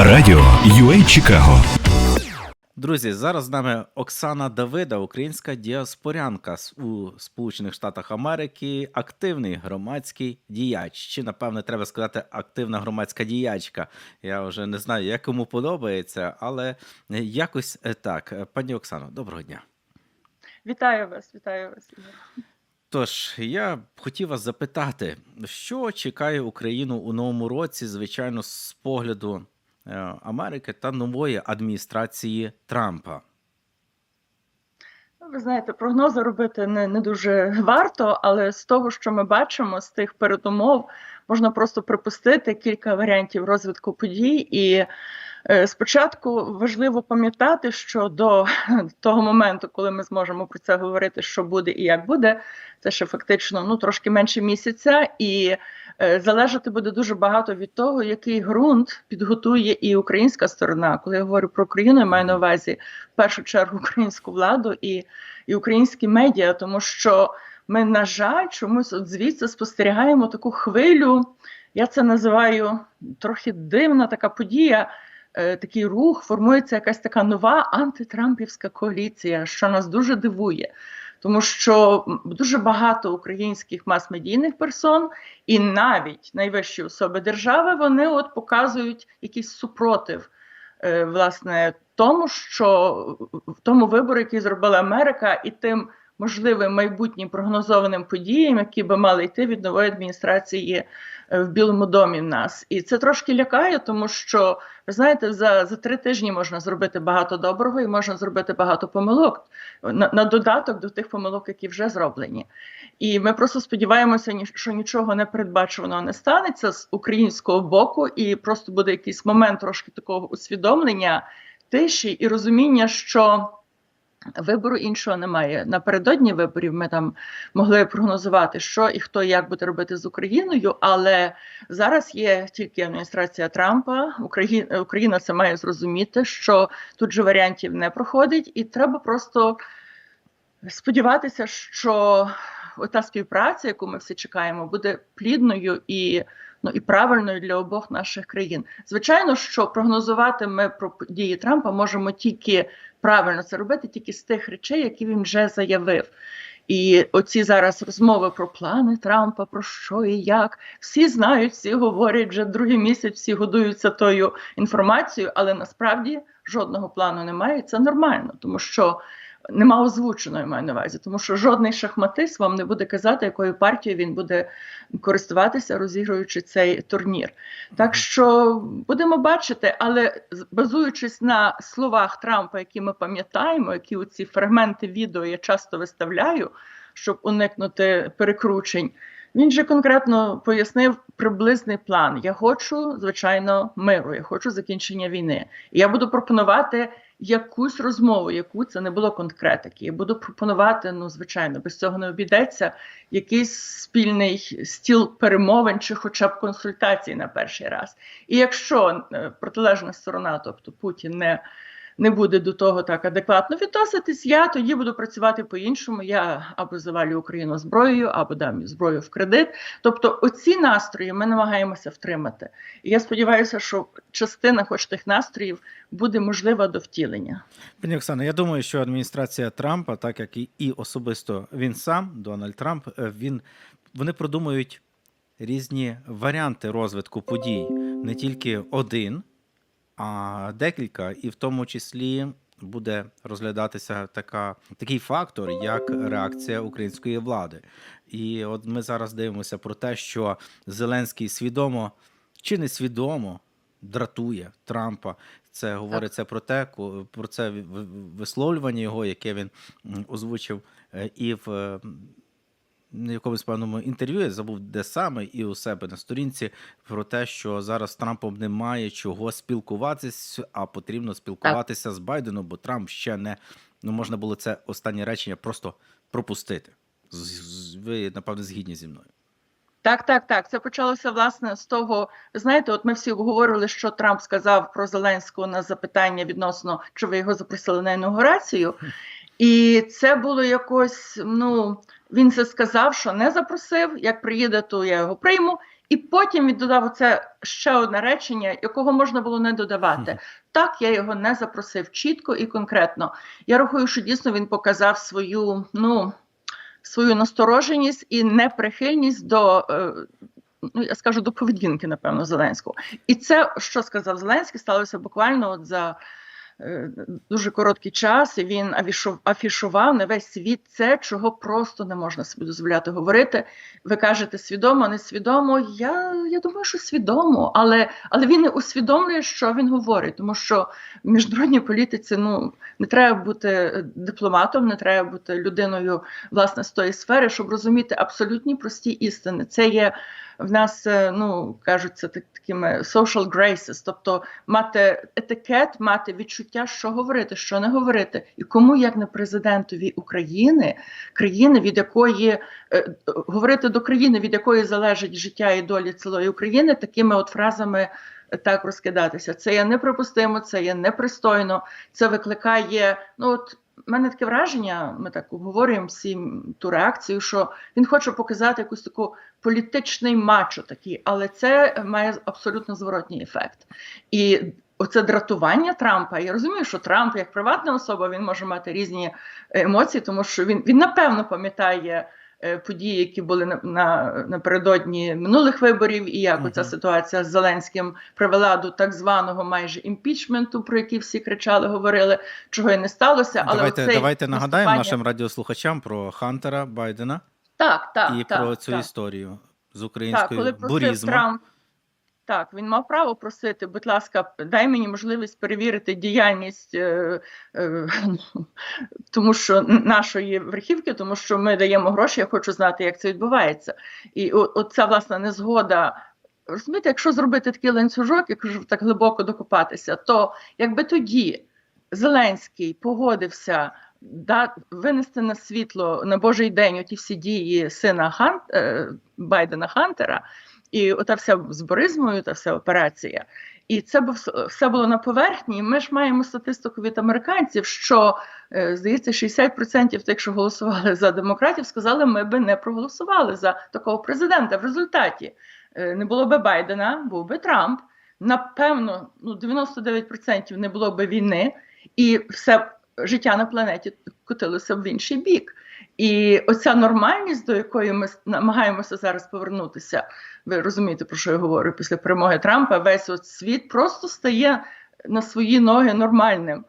Радіо UA Чикаго. Друзі, зараз з нами Оксана Давида, українська діаспорянка у Сполучених Штатах Америки, активний громадський діяч. Чи напевне треба сказати активна громадська діячка? Я вже не знаю, як кому подобається, але якось е, так. Пані Оксано, доброго дня. Вітаю вас, вітаю вас. Тож я хотів вас запитати, що чекає Україну у новому році, звичайно, з погляду Америки та нової адміністрації Трампа. Ну, Ви знаєте, прогнози робити не, не дуже варто, але з того, що ми бачимо, з тих передумов, можна просто припустити кілька варіантів розвитку подій. І е, спочатку важливо пам'ятати, що до того моменту, коли ми зможемо про це говорити, що буде і як буде, це ще фактично ну трошки менше місяця, і е, залежати буде дуже багато від того, який ґрунт підготує і українська сторона. Коли я говорю про Україну, я маю на увазі в першу чергу українську владу і, і українські медіа, тому що ми, на жаль, чомусь от звідси спостерігаємо таку хвилю. Я це називаю трохи дивна така подія. е, Такий рух формується якась така нова антитрампівська коаліція, що нас дуже дивує, тому що дуже багато українських мас-медійних персон і навіть найвищі особи держави вони от показують якийсь супротив е, власне тому, що в тому вибору, який зробила Америка, і тим можливим майбутнім прогнозованим подіям, які би мали йти від нової адміністрації е, в Білому домі в нас. І це трошки лякає, тому що ви знаєте, за, за три тижні можна зробити багато доброго і можна зробити багато помилок на, на додаток до тих помилок, які вже зроблені. І ми просто сподіваємося, що нічого не передбачуваного не станеться з українського боку, і просто буде якийсь момент трошки такого усвідомлення, тиші і розуміння, що. Вибору іншого немає. Напередодні виборів ми там могли прогнозувати, що і хто як буде робити з Україною, але зараз є тільки адміністрація Трампа. Україна, Україна це має зрозуміти, що тут же варіантів не проходить, і треба просто сподіватися, що та співпраця, яку ми всі чекаємо, буде плідною і ну і правильною для обох наших країн. Звичайно, що прогнозувати ми про дії Трампа можемо тільки правильно це робити, тільки з тих речей, які він вже заявив. І оці зараз розмови про плани Трампа, про що і як. Всі знають, всі говорять вже другий місяць, всі годуються тою інформацією, але насправді жодного плану немає. І це нормально, тому що нема озвученої маю на увазі, тому що жодний шахматист вам не буде казати, якою партією він буде користуватися, розігруючи цей турнір. Так що будемо бачити, але базуючись на словах Трампа, які ми пам'ятаємо, які у ці фрагменти відео я часто виставляю, щоб уникнути перекручень. Він же конкретно пояснив приблизний план. Я хочу, звичайно, миру, я хочу закінчення війни. І я буду пропонувати якусь розмову, яку це не було конкретики. Я буду пропонувати, ну звичайно, без цього не обійдеться якийсь спільний стіл перемовин чи хоча б консультацій на перший раз. І якщо е, протилежна сторона, тобто Путін, не не буде до того так адекватно відноситись, я тоді буду працювати по-іншому. Я або завалю Україну зброєю, або дам зброю в кредит. Тобто, оці настрої ми намагаємося втримати. І я сподіваюся, що частина, хоч тих настроїв, буде можлива до втілення. Пані Оксано, я думаю, що адміністрація Трампа, так як і, і особисто він сам, Дональд Трамп, е, він вони продумують різні варіанти розвитку подій, не тільки один, а декілька, і в тому числі буде розглядатися така, такий фактор, як реакція української влади. І от ми зараз дивимося про те, що Зеленський свідомо чи несвідомо дратує Трампа. Це говориться про те, про це ви- ви- висловлювання його, яке він озвучив е, і в на якомусь певному інтерв'ю, я забув де саме, і у себе на сторінці про те, що зараз Трампом немає чого спілкуватися, а потрібно спілкуватися з Байденом, бо Трамп ще не ну можна було це останнє речення просто пропустити. Ви напевно згідні зі мною. Так, так, так. Це почалося власне з того. Знаєте, от ми всі обговорили, що Трамп сказав про Зеленського на запитання відносно чи ви його запросили на інаугурацію. І це було якось. Ну він це сказав, що не запросив. Як приїде, то я його прийму. І потім він додав оце ще одне речення, якого можна було не додавати. Так, я його не запросив чітко і конкретно. Я рахую, що дійсно він показав свою, ну, свою настороженість і неприхильність до. е, Ну, я скажу до поведінки, напевно, Зеленського. І це, що сказав Зеленський, сталося буквально от за дуже короткий час, і він афішував на весь світ це, чого просто не можна собі дозволяти говорити. Ви кажете свідомо, несвідомо. Я, я думаю, що свідомо, але, але він не усвідомлює, що він говорить, тому що в міжнародній політиці ну, не треба бути е, дипломатом, не треба бути людиною власне з тої сфери, щоб розуміти абсолютні прості істини. Це є в нас, е, ну кажуть, це так, такими social graces, тобто мати етикет, мати відчуття, що говорити, що не говорити, і кому як не президентові України, країни, від якої е, говорити до країни, від якої залежить життя і долі цілої України, такими от фразами. е, Так розкидатися, це є неприпустимо, це є непристойно. Це викликає. Ну от мене таке враження. Ми так обговорюємо всі ту реакцію, що він хоче показати якусь таку політичний мачо такий, але це має абсолютно зворотній ефект. І оце дратування Трампа. Я розумію, що Трамп як приватна особа він може мати різні емоції, тому що він, він напевно пам'ятає. е, Події, які були на, на напередодні минулих виборів, і як Мгм. оця ситуація з Зеленським привела до так званого майже імпічменту, про який всі кричали, говорили, чого й не сталося. Але давайте давайте нагадаємо нашим радіослухачам про Хантера Байдена так, так, і так, про цю так. історію з Так, українською коли просив бурізмом. Трамп, так, він мав право просити, будь ласка, дай мені можливість перевірити діяльність е, е, тому що н- нашої верхівки, тому що ми даємо гроші, я хочу знати, як це відбувається. І о- оця власна незгода. Розумієте, якщо зробити такий ланцюжок, якщо так глибоко докопатися, то якби тоді Зеленський погодився да, винести на світло на Божий день оті всі дії сина Хан, е, Байдена Хантера, і ота вся з боризмою, та вся операція. І це все було на поверхні. Ми ж маємо статистику від американців, що е, здається, 60% тих, що голосували за демократів, сказали, ми би не проголосували за такого президента. В результаті е, не було би Байдена, був би Трамп. Напевно, ну 99% не було би війни, і все життя на планеті котилося в інший бік. І оця нормальність, до якої ми намагаємося зараз повернутися, ви розумієте, про що я говорю після перемоги Трампа, весь от світ просто стає на свої ноги нормальним,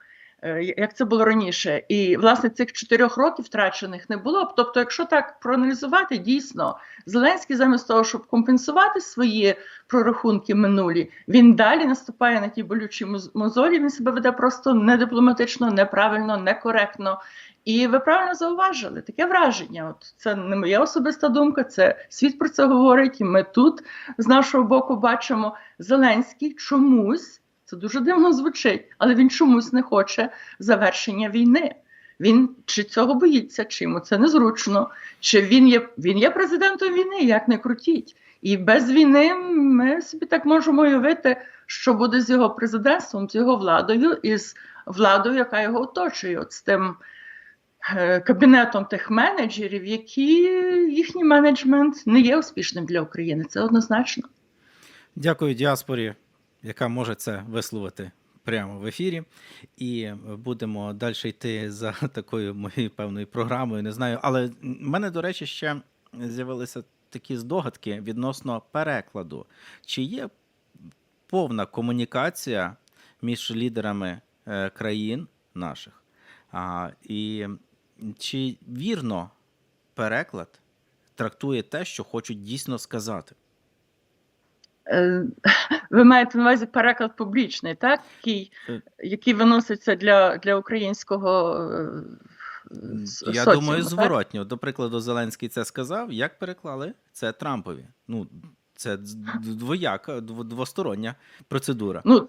як це було раніше. І власне цих чотирьох років втрачених не було. Тобто, якщо так проаналізувати, дійсно Зеленський, замість того, щоб компенсувати свої прорахунки минулі, він далі наступає на ті болючі моз- мозолі. Він себе веде просто недипломатично, неправильно, некоректно. І ви правильно зауважили таке враження. От це не моя особиста думка, це світ про це говорить. І ми тут з нашого боку бачимо Зеленський чомусь. Це дуже дивно звучить, але він чомусь не хоче завершення війни. Він чи цього боїться, чи йому це незручно, чи він є він є президентом війни, як не крутіть. І без війни ми собі так можемо уявити, що буде з його президентством, з його владою і з владою, яка його оточує, от з тим е, кабінетом тих менеджерів, які їхній менеджмент не є успішним для України. Це однозначно. Дякую діаспорі, яка може це висловити прямо в ефірі. І будемо далі йти за такою моєю певною програмою. Не знаю, але в мене, до речі, ще з'явилися такі здогадки відносно перекладу. Чи є повна комунікація між лідерами е, країн наших? А, і чи вірно переклад трактує те, що хочуть дійсно сказати? Ви маєте на увазі переклад публічний, так? Який, Е. який виноситься для, для українського е, Я соціуму, думаю, так? зворотньо. До прикладу, Зеленський це сказав. Як переклали? Це Трампові. Ну, це двояка, дв- двостороння процедура. Ну,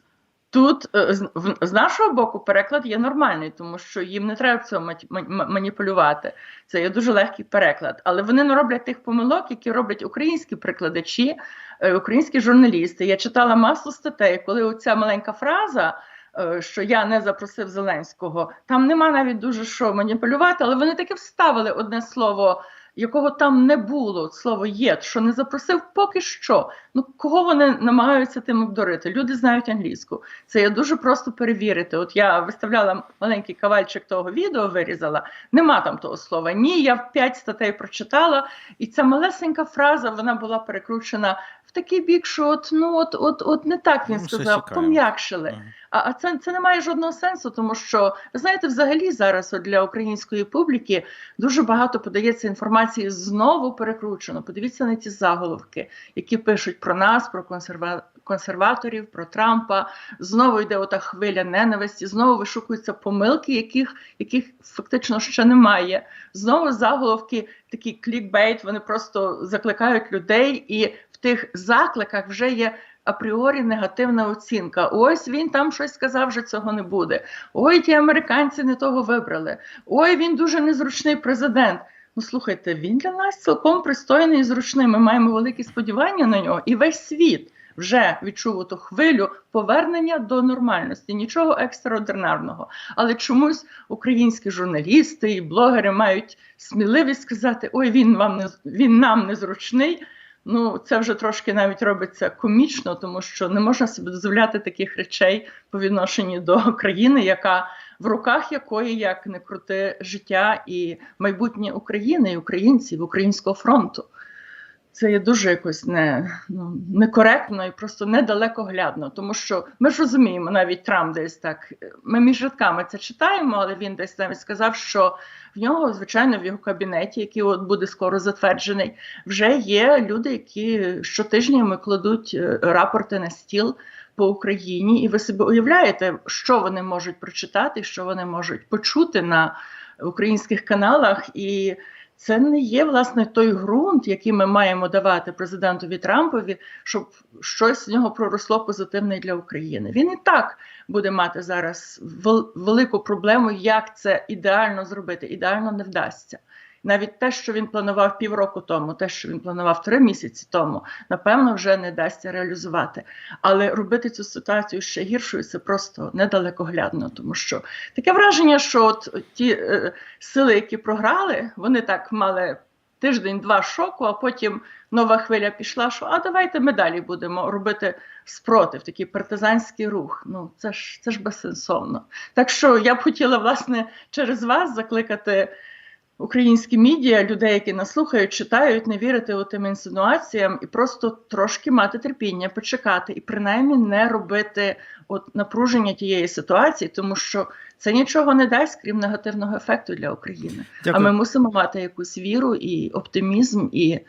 тут е, з, нашого боку переклад є нормальний, тому що їм не треба цього маніпулювати. Це є дуже легкий переклад. Але вони не роблять тих помилок, які роблять українські перекладачі, е, українські журналісти. Я читала масу статей, коли оця маленька фраза. е, Що я не запросив Зеленського, там нема навіть дуже що маніпулювати, але вони таки вставили одне слово якого там не було слово є, що не запросив поки що. Ну кого вони намагаються тим обдурити? Люди знають англійську. Це є дуже просто перевірити. От я виставляла маленький кавальчик того відео, вирізала. Нема там того слова. Ні, я п'ять статей прочитала, і ця малесенька фраза вона була перекручена в такий бік, що от ну от, от, от не так він Ну, сказав, пом'якшили. А, а це, це не має жодного сенсу, тому що ви знаєте, взагалі зараз от для української публіки дуже багато подається інформації знову перекручено. Подивіться на ті заголовки, які пишуть про нас, про консерва... консерваторів, про Трампа. Знову йде ота хвиля ненависті, знову вишукуються помилки, яких, яких фактично ще немає. Знову заголовки, такі клікбейт, вони просто закликають людей, і тих закликах вже є апріорі негативна оцінка. Ось він там щось сказав, вже цього не буде. Ой, ті американці не того вибрали. Ой, він дуже незручний президент. Ну слухайте, він для нас цілком пристойний і зручний. Ми маємо великі сподівання на нього, і весь світ вже відчув ту хвилю повернення до нормальності, нічого екстраординарного. Але чомусь українські журналісти і блогери мають сміливість сказати: ой, він вам не він нам незручний. Ну, це вже трошки навіть робиться комічно, тому що не можна собі дозволяти таких речей по відношенню до країни, яка в руках якої як не крути життя і майбутнє України і українців, українського фронту. Це є дуже якось не, ну, некоректно і просто недалекоглядно, тому що ми ж розуміємо, навіть Трамп десь так. Ми між рядками це читаємо, але він десь навіть сказав, що в нього, звичайно, в його кабінеті, який от буде скоро затверджений, вже є люди, які щотижнями кладуть е, рапорти на стіл по Україні, і ви собі уявляєте, що вони можуть прочитати, що вони можуть почути на українських каналах і. Це не є власне той ґрунт, який ми маємо давати президентові Трампові, щоб щось з нього проросло позитивне для України. Він і так буде мати зараз вел- велику проблему, як це ідеально зробити. Ідеально не вдасться. Навіть те, що він планував півроку тому, те, що він планував три місяці тому, напевно, вже не дасться реалізувати. Але робити цю ситуацію ще гіршою це просто недалекоглядно, тому що таке враження, що от ті е, сили, які програли, вони так мали тиждень-два шоку, а потім нова хвиля пішла. Що а давайте ми далі будемо робити спротив, такий партизанський рух. Ну це ж це ж безсенсовно. Так що я б хотіла власне через вас закликати. Українські медіа, людей, які нас слухають, читають, не вірити тим інсинуаціям і просто трошки мати терпіння, почекати і принаймні не робити от напруження тієї ситуації, тому що це нічого не дасть, крім негативного ефекту для України. Дякую. А ми мусимо мати якусь віру і оптимізм, і,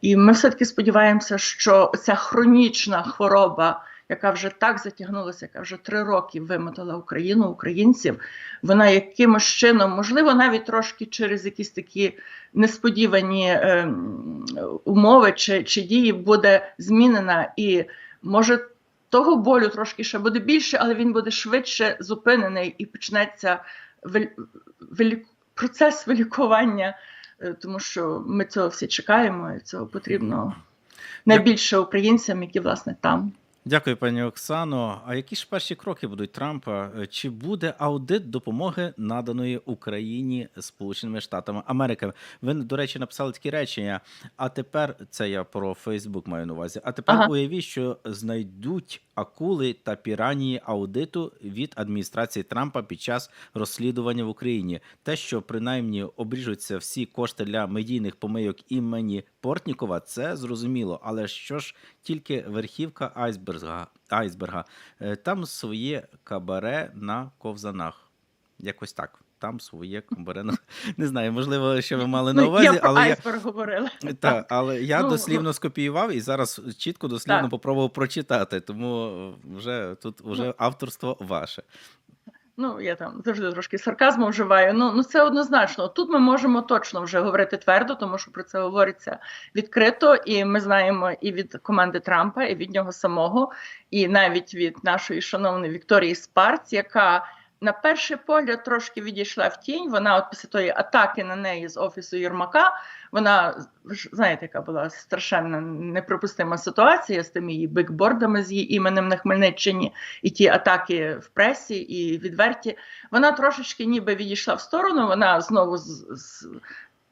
і ми все-таки сподіваємося, що ця хронічна хвороба, яка вже так затягнулася, яка вже три роки вимотала Україну, українців, вона якимось чином, можливо, навіть трошки через якісь такі несподівані ем, умови чи, чи дії буде змінена, і може того болю трошки ще буде більше, але він буде швидше зупинений і почнеться вель, велик, процес вилікування, е, тому що ми цього всі чекаємо, і цього потрібно найбільше українцям, які власне там. Дякую, пані Оксано. А які ж перші кроки будуть Трампа? Е, Чи буде аудит допомоги наданої Україні Сполученими Штатами Америки? Ви, до речі, написали такі речення. А тепер це я про Фейсбук маю на увазі. А тепер Ага. уявіть, що знайдуть акули та піранії аудиту від адміністрації Трампа під час розслідування в Україні. Те, що принаймні обріжуться всі кошти для медійних помийок імені Портнікова, це зрозуміло. Але що ж тільки верхівка айсберга, айсберга. Е, Там своє кабаре на ковзанах. Якось так. Там своє кабаре на не знаю, можливо, що ви мали на Ну, увазі, я про але я айсберг говорила. та, але я Ну, дослівно скопіював і зараз чітко дослівно Так. попробував прочитати, тому вже тут вже Ну. авторство ваше. Ну, я там завжди трошки сарказму вживаю. Ну, ну це однозначно. Тут ми можемо точно вже говорити твердо, тому що про це говориться відкрито, і ми знаємо і від команди Трампа, і від нього самого, і навіть від нашої шановної Вікторії Спарц, яка на перший погляд трошки відійшла в тінь. Вона, от після тої атаки на неї з офісу Єрмака, вона знаєте, яка була страшенна неприпустима ситуація з тими її бікбордами з її іменем на Хмельниччині, і ті атаки в пресі, і відверті. Вона трошечки ніби відійшла в сторону. Вона знову з, з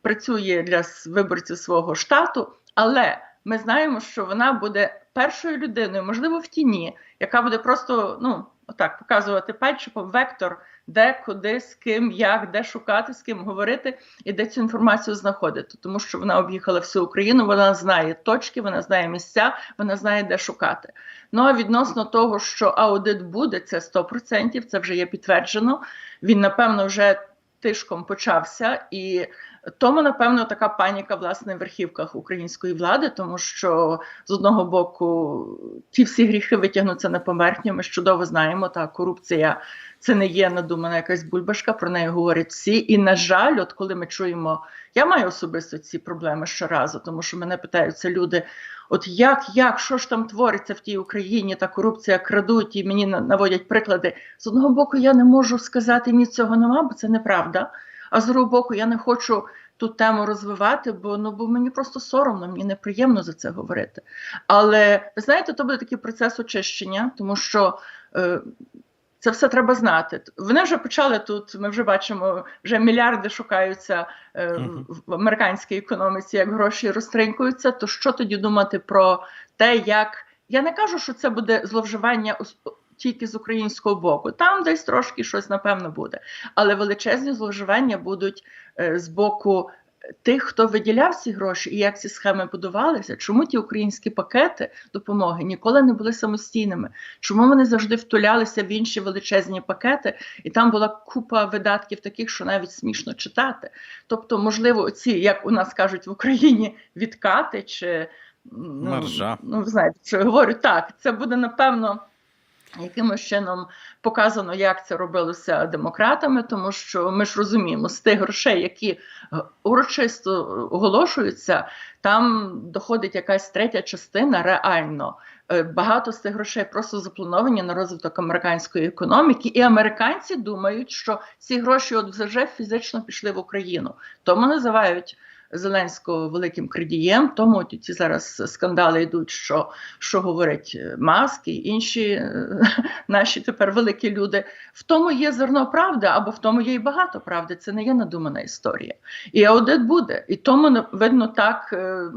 працює для виборців свого штату, але ми знаємо, що вона буде першою людиною, можливо, в тіні, яка буде просто ну отак показувати пальчиком вектор, де, куди, з ким, як, де шукати, з ким говорити і де цю інформацію знаходити. Тому що вона об'їхала всю Україну, вона знає точки, вона знає місця, вона знає, де шукати. Ну а відносно того, що аудит буде, це 100%, це вже є підтверджено. Він напевно вже тишком почався, і тому, напевно, така паніка власне в верхівках української влади, тому що з одного боку ті всі гріхи витягнуться на поверхню. Ми чудово знаємо, та корупція це не є надумана якась бульбашка, про неї говорять всі. І на жаль, от коли ми чуємо, я маю особисто ці проблеми щоразу, тому що мене питаються люди. От як, як, що ж там твориться в тій Україні, та корупція крадуть, і мені на- наводять приклади. З одного боку, я не можу сказати ні цього нема, бо це неправда. А з другого боку, я не хочу ту тему розвивати, бо ну бо мені просто соромно, мені неприємно за це говорити. Але ви знаєте, то буде такий процес очищення, тому що. Е, це все треба знати. Вони вже почали тут. Ми вже бачимо, вже мільярди шукаються е, в американській економіці, як гроші розтринькуються. То що тоді думати про те, як я не кажу, що це буде зловживання тільки з українського боку. Там десь трошки щось напевно буде, але величезні зловживання будуть е, з боку тих, хто виділяв ці гроші і як ці схеми будувалися. Чому ті українські пакети допомоги ніколи не були самостійними? Чому вони завжди втулялися в інші величезні пакети, і там була купа видатків таких, що навіть смішно читати. Тобто, можливо, ці, як у нас кажуть в Україні, відкати чи ну, Маржа. Ну, знаєте, що я говорю, так, це буде напевно. Якимось чином показано, як це робилося демократами, тому що ми ж розуміємо, з тих грошей, які е, урочисто оголошуються, там доходить якась третя частина реально. Е, Багато з цих грошей просто заплановані на розвиток американської економіки, і американці думають, що ці гроші от вже фізично пішли в Україну. Тому називають Зеленського великим крадієм. Тому ці зараз скандали йдуть, що, що говорять е, маски інші е, наші тепер великі люди. В тому є зерно правди, або в тому є і багато правди. Це не є надумана історія. І аудит буде. І тому на- видно так. е,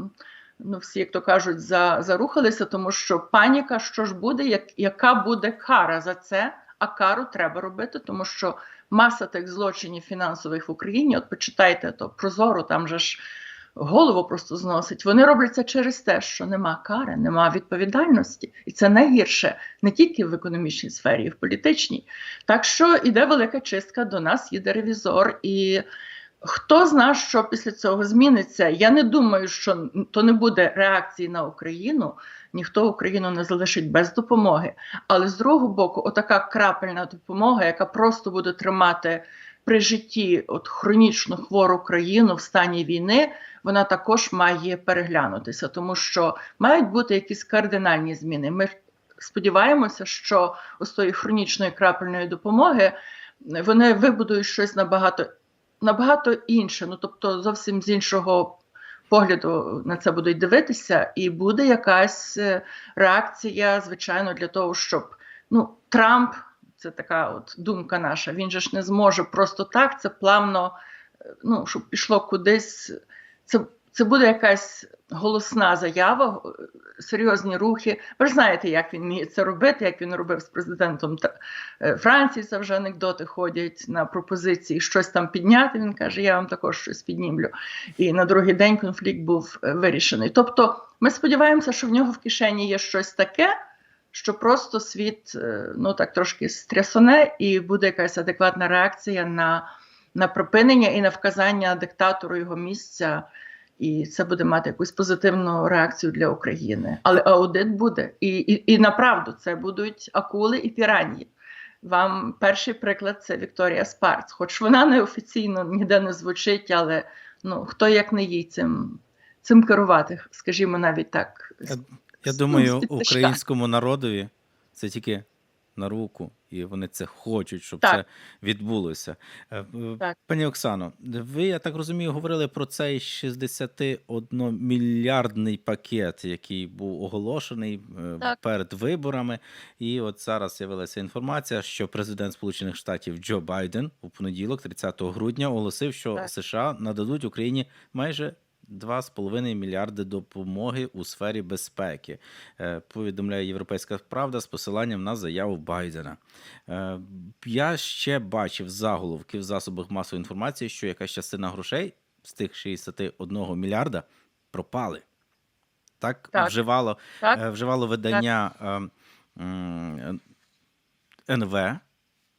Ну, всі, як то кажуть, за, зарухалися, тому що паніка, що ж буде, як, яка буде кара за це, а кару треба робити, тому що маса тих злочинів фінансових в Україні, от почитайте то прозоро, там же ж голову просто зносить. Вони робляться через те, що нема кари, нема відповідальності, і це найгірше не тільки в економічній сфері, і в політичній. Так що іде велика чистка, до нас їде ревізор і. Хто зна, що після цього зміниться? Я не думаю, що то не буде реакції на Україну. Ніхто Україну не залишить без допомоги. Але з другого боку, отака крапельна допомога, яка просто буде тримати при житті от хронічно хвору країну в стані війни, вона також має переглянутися, тому що мають бути якісь кардинальні зміни. Ми сподіваємося, що з тої хронічної крапельної допомоги вони вибудують щось набагато набагато інше. Ну тобто, зовсім з іншого погляду на це будуть дивитися, і буде якась е, реакція, звичайно, для того, щоб ну Трамп. Це така от думка наша. Він же ж не зможе просто так. Це плавно, е, ну щоб пішло кудись. Це це буде якась голосна заява, е, серйозні рухи. Ви ж знаєте, як він вміє це робити, як він робив з президентом е, Франції. Це вже анекдоти ходять на пропозиції щось там підняти. Він каже: Я вам також щось піднімлю. І на другий день конфлікт був е, вирішений. Тобто, ми сподіваємося, що в нього в кишені є щось таке. Що просто світ ну так трошки стрясоне, і буде якась адекватна реакція на, на припинення і на вказання диктатору його місця, і це буде мати якусь позитивну реакцію для України. Але аудит буде. І, і, і направду це будуть акули і піранії. Вам перший приклад це Вікторія Спарц. Хоч вона неофіційно ніде не звучить, але ну хто як не їй цим, цим керувати, скажімо, навіть так. Я, я думаю, українському народові це тільки на руку, і вони це хочуть, щоб Так. це відбулося. Е, е, Так. Пані Оксано, ви, я так розумію, говорили про цей 61 мільярдний пакет, який був оголошений е, Так. перед виборами. І от зараз з'явилася інформація, що президент Сполучених Штатів Джо Байден у понеділок, 30 грудня, оголосив, що Так. США нададуть Україні майже 2,5 мільярди допомоги у сфері безпеки. Е, Повідомляє Європейська Правда з посиланням на заяву Байдена. Е, Я ще бачив заголовки в засобах масової інформації, що якась частина грошей з тих 61 мільярда пропали. Так, Так. вживало Так? Е, вживало видання м, НВ,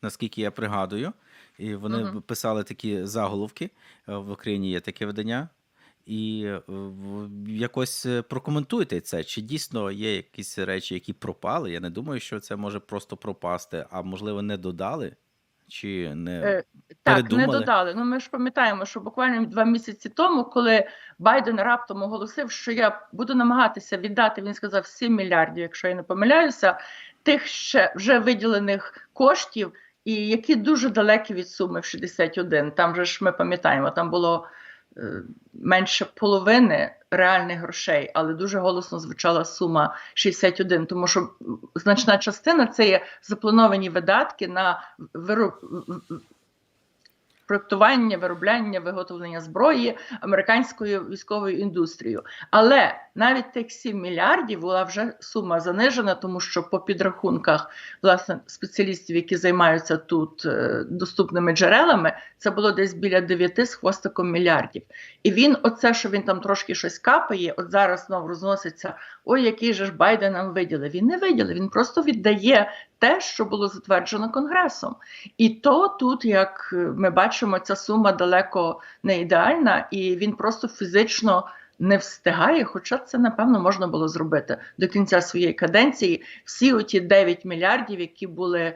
наскільки я пригадую, і вони Мгм. писали такі заголовки. В Україні є таке видання. І е, якось е, прокоментуйте це. Чи дійсно є якісь речі, які пропали? Я не думаю, що це може просто пропасти, а можливо, не додали, чи не Е, Так, не додали. Ну ми ж пам'ятаємо, що буквально два місяці тому, коли Байден раптом оголосив, що я буду намагатися віддати, він сказав 7 мільярдів, якщо я не помиляюся, тих ще вже виділених коштів, і які дуже далекі від суми в 61. Там же ж ми пам'ятаємо, там було менше половини реальних грошей, але дуже голосно звучала сума 61, тому що значна частина це є заплановані видатки на вироб. проектування, виробляння, виготовлення зброї американською військовою індустрією. Але навіть тих 7 мільярдів була вже сума занижена, тому що по підрахунках власне спеціалістів, які займаються тут е, доступними джерелами, це було десь біля 9 з хвостиком мільярдів. І він, оце, що він там трошки щось капає, от зараз знову розноситься. Ой, який же ж Байден нам виділив. Він не виділив, він просто віддає те, що було затверджено Конгресом. І то тут, як ми бачимо, ця сума далеко не ідеальна, і він просто фізично не встигає. Хоча це напевно можна було зробити до кінця своєї каденції. Всі оті 9 мільярдів, які були.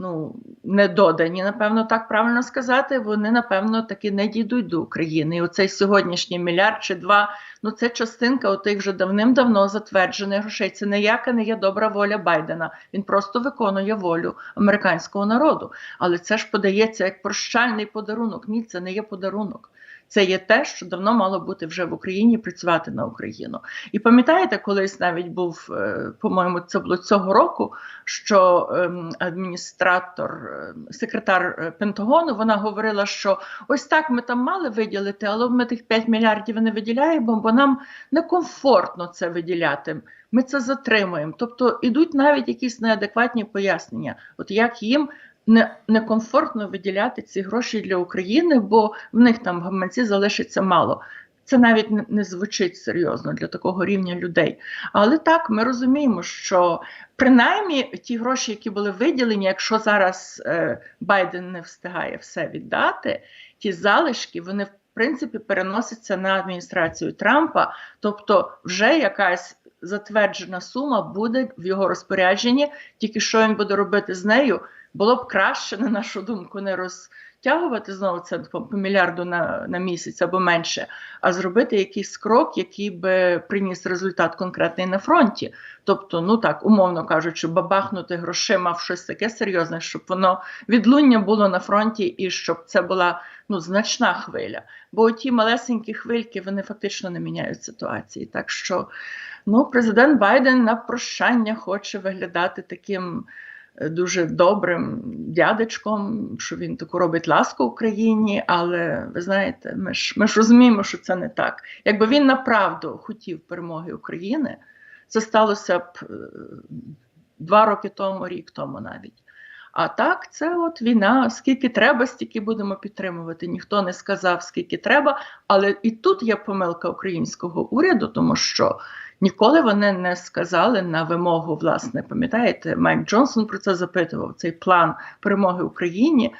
Ну, не додані, напевно, так правильно сказати. Вони, напевно, таки не дійдуть до України. І оцей сьогоднішній мільярд чи два ну це частинка отих вже давним-давно затверджених грошей. Це ніяка не є добра воля Байдена. Він просто виконує волю американського народу. Але це ж подається як прощальний подарунок. Ні, це не є подарунок. Це є те, що давно мало бути вже в Україні, працювати на Україну. І пам'ятаєте, колись навіть був, е, по-моєму, це було цього року, що ем, адміністратор, ем, секретар е, Пентагону, вона говорила, що ось так ми там мали виділити, але ми тих 5 мільярдів не виділяємо, бо нам некомфортно це виділяти. Ми це затримуємо. Тобто ідуть навіть якісь неадекватні пояснення, от як їм не, некомфортно виділяти ці гроші для України, бо в них там в гаманці залишиться мало. Це навіть не, звучить серйозно для такого рівня людей. Але так, ми розуміємо, що принаймні ті гроші, які були виділені, якщо зараз е, Байден не встигає все віддати, ті залишки, вони в принципі переносяться на адміністрацію Трампа, тобто вже якась затверджена сума буде в його розпорядженні, тільки що він буде робити з нею, було б краще, на нашу думку, не розтягувати знову це по мільярду на, на місяць або менше, а зробити якийсь крок, який би приніс результат конкретний на фронті. Тобто, ну так, умовно кажучи, бабахнути грошима в щось таке серйозне, щоб воно відлуння було на фронті і щоб це була ну, значна хвиля. Бо ті малесенькі хвильки вони фактично не міняють ситуації. Так що ну, президент Байден на прощання хоче виглядати таким. Дуже добрим дядечком, що він таку робить ласку Україні, але ви знаєте, ми ж ми ж розуміємо, що це не так. Якби він направду хотів перемоги України, це сталося б е, два роки тому, рік тому навіть. А так, це от війна. Скільки треба, стільки будемо підтримувати. Ніхто не сказав, скільки треба. Але і тут є помилка українського уряду, тому що ніколи вони не сказали на вимогу, власне, пам'ятаєте, Майк Джонсон про це запитував, цей план перемоги Україні.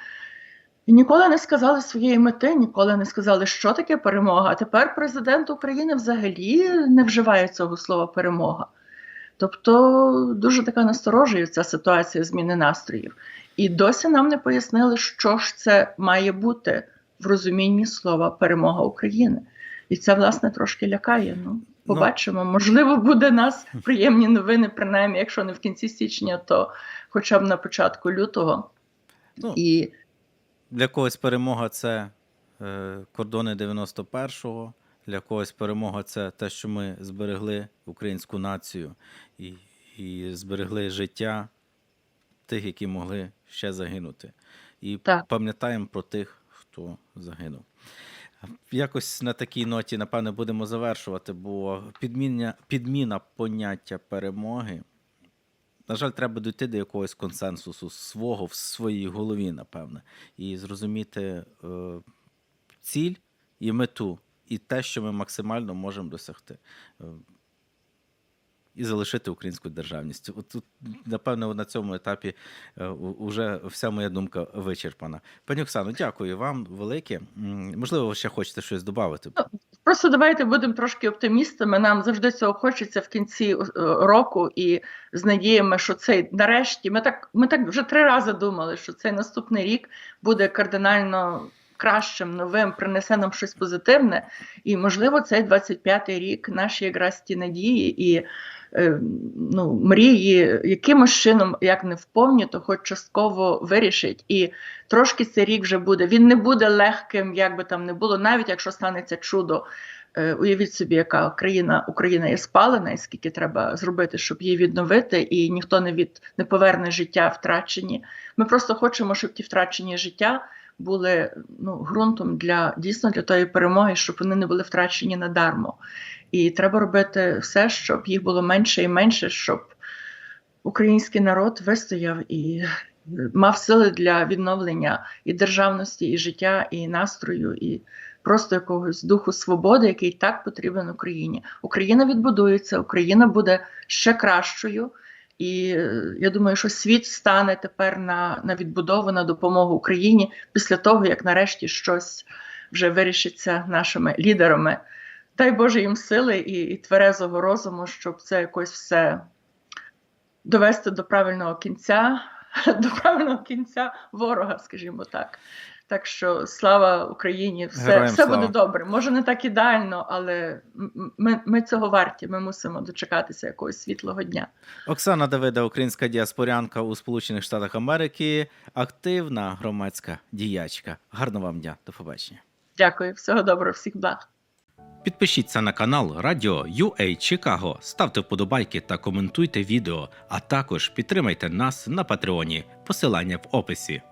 І ніколи не сказали своєї мети, ніколи не сказали, що таке перемога. А тепер президент України взагалі не вживає цього слова перемога. Тобто дуже така насторожує ця ситуація зміни настроїв. І досі нам не пояснили, що ж це має бути в розумінні слова перемога України. І це, власне, трошки лякає. Ну, побачимо. Можливо, буде нас приємні новини, принаймні, якщо не в кінці січня, то хоча б на початку лютого. Ну, І Для когось перемога це е, кордони 91-го, для когось перемога це те, що ми зберегли українську націю і, і зберегли життя тих, які могли ще загинути. І Так. пам'ятаємо про тих, хто загинув. Якось на такій ноті, напевне, будемо завершувати, бо підміна, підміна поняття перемоги. На жаль, треба дійти до якогось консенсусу свого в своїй голові, напевне, і зрозуміти е, ціль і мету, і те, що ми максимально можемо досягти. Е, і залишити українську державність. От тут, напевно, на цьому етапі вже вся моя думка вичерпана. Пані Оксано, дякую вам велике. Можливо, ви ще хочете щось додати. Просто давайте будемо трошки оптимістами. Нам завжди цього хочеться в кінці е, року, і з надіями, що цей нарешті ми так ми так вже три рази думали, що цей наступний рік буде кардинально кращим, новим, принесе нам щось позитивне. І можливо, цей 25-й рік наші якраз ті надії і е, ну, мрії якимось чином, як не вповні, то хоч частково вирішить. І трошки цей рік вже буде. Він не буде легким, як би там не було, навіть якщо станеться чудо. Е, Уявіть собі, яка країна Україна є спалена, і скільки треба зробити, щоб її відновити, і ніхто не від не поверне життя втрачені. Ми просто хочемо, щоб ті втрачені життя були ну, ґрунтом для дійсно для тої перемоги, щоб вони не були втрачені надармо. І треба робити все, щоб їх було менше і менше, щоб український народ вистояв і мав сили для відновлення і державності, і життя, і настрою, і просто якогось духу свободи, який так потрібен Україні. Україна відбудується, Україна буде ще кращою. І е, я думаю, що світ стане тепер на, на відбудову, на допомогу Україні після того, як нарешті щось вже вирішиться нашими лідерами. Дай Боже їм сили і, і тверезого розуму, щоб це якось все довести до правильного кінця, до правильного кінця ворога, скажімо так. Так що слава Україні, все, Героям все слава. буде добре. Може не так ідеально, але ми, ми цього варті. Ми мусимо дочекатися якогось світлого дня. Оксана Давида, українська діаспорянка у Сполучених Штатах Америки, активна громадська діячка. Гарного вам дня, до побачення. Дякую, всього доброго, всіх благ. Підпишіться на канал Радіо UA Чикаго, ставте вподобайки та коментуйте відео, а також підтримайте нас на Патреоні. Посилання в описі.